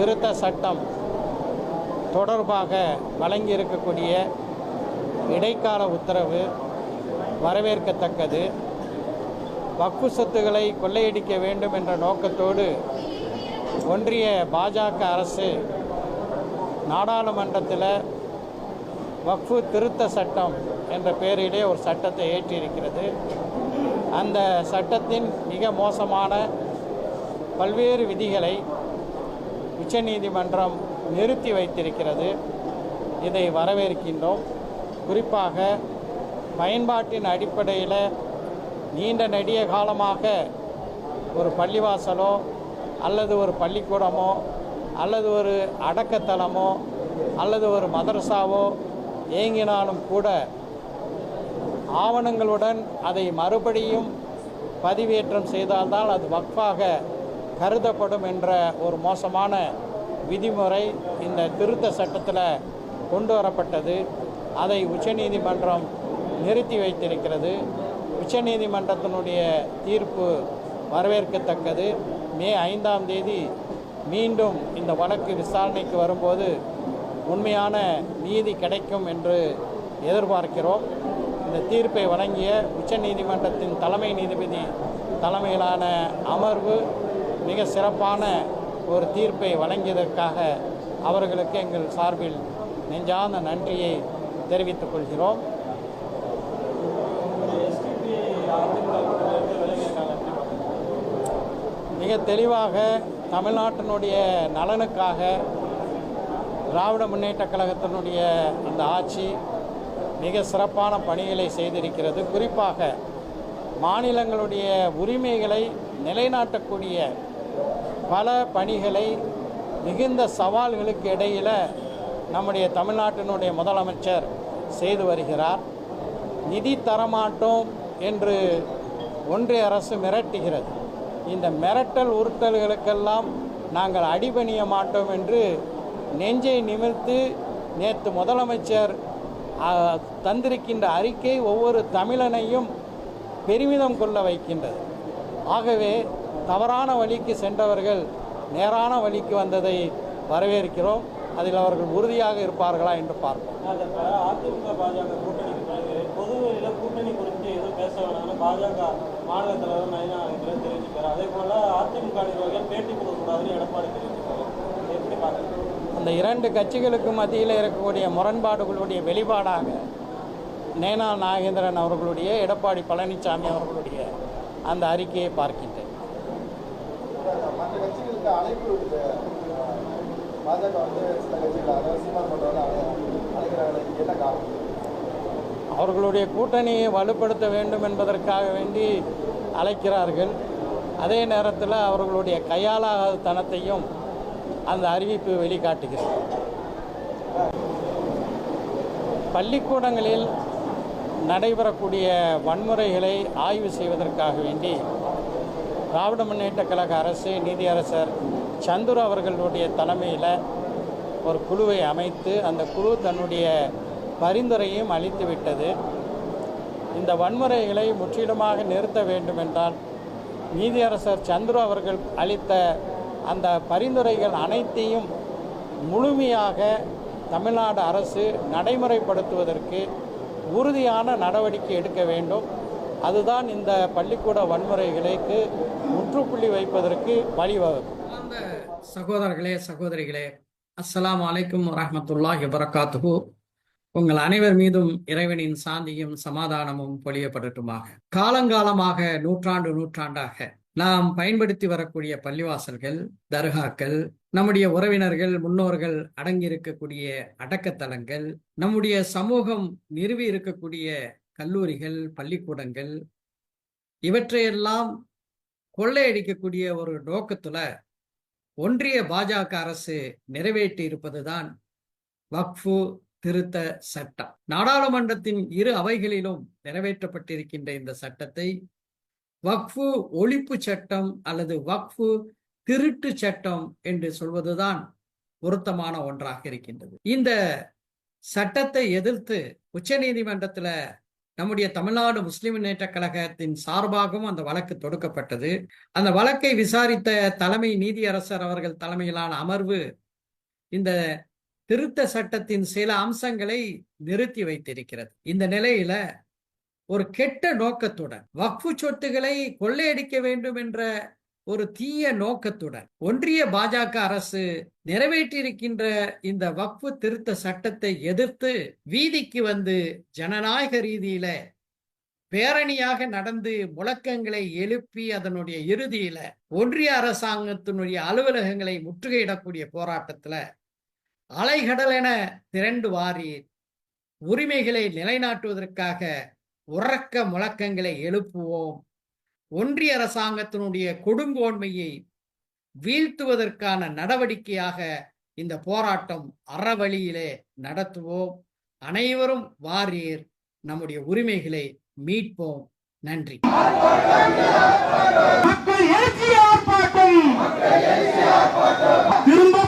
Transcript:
திருத்த சட்டம் தொடர்பாக வழங்கியிருக்கக்கூடிய இடைக்கால உத்தரவு வரவேற்கத்தக்கது. வக்கு சொத்துக்களை கொள்ளையடிக்க வேண்டும் என்ற நோக்கத்தோடு ஒன்றிய பாஜக அரசு நாடாளுமன்றத்தில் வக்ஃபு திருத்த சட்டம் என்ற பெயரிலே ஒரு சட்டத்தை ஏற்றியிருக்கிறது. அந்த சட்டத்தின் மிக மோசமான பல்வேறு விதிகளை உச்சநீதிமன்றம் நிறுத்தி வைத்திருக்கிறது. இதை வரவேற்கின்றோம். குறிப்பாக பயன்பாட்டின் அடிப்படையில் நீண்ட நெடிய காலமாக ஒரு பள்ளிவாசலோ அல்லது ஒரு பள்ளிக்கூடமோ அல்லது ஒரு அடக்கத்தலமோ அல்லது ஒரு மதரசாவோ இயங்கினாலும் கூட ஆவணங்களுடன் அதை மறுபடியும் பதிவேற்றம் செய்தால்தான் அது வக்ஃபாக கருதப்படும் என்ற ஒரு மோசமான விதிமுறை இந்த திருத்த சட்டத்தில் கொண்டு வரப்பட்டது. அதை உச்சநீதிமன்றம் நிறுத்தி வைத்திருக்கிறது. உச்சநீதிமன்றத்தினுடைய தீர்ப்பு வரவேற்கத்தக்கது. மே ஐந்தாம் தேதி மீண்டும் இந்த வழக்கு விசாரணைக்கு வரும்போது உண்மையான நீதி கிடைக்கும் என்று எதிர்பார்க்கிறோம். இந்த தீர்ப்பை வழங்கிய உச்சநீதிமன்றத்தின் தலைமை நீதிபதி தலைமையிலான அமர்வு மிக சிறப்பான ஒரு தீர்ப்பை வழங்கியதற்காக அவர்களுக்கு எங்கள் சார்பில் நெஞ்சார்ந்த நன்றியை தெரிவித்துக் கொள்கிறோம். மிக தெளிவாக தமிழ்நாட்டினுடைய நலனுக்காக திராவிட முன்னேற்ற கழகத்தினுடைய அந்த ஆட்சி மிக சிறப்பான பணிகளை செய்திருக்கிறது. குறிப்பாக மாநிலங்களுடைய உரிமைகளை நிலைநாட்டக்கூடிய பல பணிகளை மிகுந்த சவால்களுக்கு இடையில் நம்முடைய தமிழ்நாட்டினுடைய முதலமைச்சர் செய்து வருகிறார். நிதி தரமாட்டோம் என்று ஒன்றிய அரசு மிரட்டுகிறது. இந்த மிரட்டல் உறுத்தல்களுக்கெல்லாம் நாங்கள் அடிபணிய மாட்டோம் என்று நெஞ்சை நிமிர்த்து நேற்று முதலமைச்சர் தந்திருக்கின்ற அறிக்கை ஒவ்வொரு தமிழனையும் பெருமிதம் கொள்ள வைக்கின்றது. ஆகவே தவறான வழிக்கு சென்றவர்கள் நேரான வழிக்கு வந்ததை வரவேற்கிறோம். அதில் அவர்கள் உறுதியாக இருப்பார்களா என்று பார்ப்போம். அதிமுக பாஜக கூட்டணிக்கு பிறகு கூட்டணி குறித்து எதுவும் பேச வேணாம்னு பாஜக மாநில தலைவர் நயனா நாகேந்திரன் தெரிவிக்கிறார். அதே போல அதிமுக நிர்வாகிகள் பேட்டி கொடுக்கக்கூடாதுன்னு எடப்பாடி தெரிவிக்கிறார். எப்படி பார்க்குறீங்க அந்த இரண்டு கட்சிகளுக்கு மத்தியில் இருக்கக்கூடிய முரண்பாடுகளுடைய வெளிப்பாடாக நேனா நாகேந்திரன் அவர்களுடைய எடப்பாடி பழனிசாமி அவர்களுடைய அந்த அறிக்கையை பார்க்கின்றேன். அழைப்பு விடுது பாஜக வந்து சில கட்சிகள் அதாவது சீமான் பண்றவங்க அழைக்கிறாங்க என்ன காரணம்? அவர்களுடைய கூட்டணியை வலுப்படுத்த வேண்டும் என்பதற்காக வேண்டி அழைக்கிறார்கள். அதே நேரத்தில் அவர்களுடைய கையாளாத தனத்தையும் அந்த அறிவிப்பு வெளிக்காட்டுகிறது. பள்ளிக்கூடங்களில் நடைபெறக்கூடிய வன்முறைகளை ஆய்வு செய்வதற்காக வேண்டி திராவிட முன்னேற்ற கழக அரசு நீதியரசர் சந்துரு அவர்களுடைய தலைமையில் ஒரு குழுவை அமைத்து அந்த குழு தன்னுடைய பரிந்துரையும் அளித்து விட்டது. இந்த வன்முறைகளை முற்றிலுமாக நிறுத்த வேண்டுமென்றால் நீதியரசர் சந்துரு அவர்கள் அளித்த அந்த பரிந்துரைகள் அனைத்தையும் முழுமையாக தமிழ்நாடு அரசு நடைமுறைப்படுத்துவதற்கு உறுதியான நடவடிக்கை எடுக்க வேண்டும். அதுதான் இந்த பள்ளிக்கூட வன்முறைகளுக்கு முற்றுப்புள்ளி வைப்பதற்கு வழிவகுக்கும். அந்த சகோதரர்களே சகோதரிகளே அஸ்லாம் அலைக்கும் வரமத்துல்லாஹி வரகாத்துகு உங்கள் அனைவர் மீதும் இறைவனின் சாந்தியும் சமாதானமும் பொழியப்படட்டுமாக. காலங்காலமாக நூற்றாண்டு நூற்றாண்டாக நாம் பயன்படுத்தி வரக்கூடிய பள்ளிவாசல்கள் தர்காக்கள் நம்முடைய உறவினர்கள் முன்னோர்கள் அடங்கியிருக்கக்கூடிய அடக்கத்தலங்கள் நம்முடைய சமூகம் நிறுவி இருக்கக்கூடிய கல்லூரிகள் பள்ளிக்கூடங்கள் இவற்றையெல்லாம் கொள்ளையடிக்கக்கூடிய ஒரு நோக்கத்துல ஒன்றிய பாஜக அரசு நிறைவேற்றி இருப்பதுதான் வக்ஃபு திருத்த சட்டம். நாடாளுமன்றத்தின் இரு அவைகளிலும் நிறைவேற்றப்பட்டிருக்கின்ற இந்த சட்டத்தை வக்ஃபு ஒழிப்பு சட்டம் அல்லது வக்ஃபு திருட்டு சட்டம் என்று சொல்வதுதான் பொருத்தமான ஒன்றாக இருக்கின்றது. இந்த சட்டத்தை எதிர்த்து உச்சநீதிமன்றத்துல நம்முடைய தமிழ்நாடு முஸ்லிம் முன்னேற்ற கழகத்தின் சார்பாகவும் அந்த வழக்கு தொடுக்கப்பட்டது. அந்த வழக்கை விசாரித்த தலைமை நீதியரசர் அவர்கள் தலைமையிலான அமர்வு இந்த திருத்த சட்டத்தின் சில அம்சங்களை நிறுத்தி வைத்திருக்கிறது. இந்த நிலையில ஒரு கெட்ட நோக்கத்துடன் வக்ஃபு சொத்துக்களை கொள்ளையடிக்க வேண்டும் என்ற ஒரு தீய நோக்கத்துடன் ஒன்றிய பாஜக அரசு நிறைவேற்றியிருக்கின்ற இந்த வக்ஃபு திருத்த சட்டத்தை எதிர்த்து வீதிக்கு வந்து ஜனநாயக ரீதியில பேரணியாக நடந்து முழக்கங்களை எழுப்பி அதனுடைய இறுதியில ஒன்றிய அரசாங்கத்தினுடைய அலுவலகங்களை முற்றுகையிடக்கூடிய போராட்டத்துல அலைகடல் என திரண்டு வாரி உரிமைகளை நிலைநாட்டுவதற்காக உறக்க முழக்கங்களை எழுப்புவோம். ஒன்றிய அரசாங்கத்தினுடைய கொடுங்கோன்மையை வீழ்த்துவதற்கான நடவடிக்கையாக இந்த போராட்டம் அறவழியிலே நடத்துவோம். அனைவரும் வாரியர் நம்முடைய உரிமைகளை மீட்போம். நன்றி. திரும்ப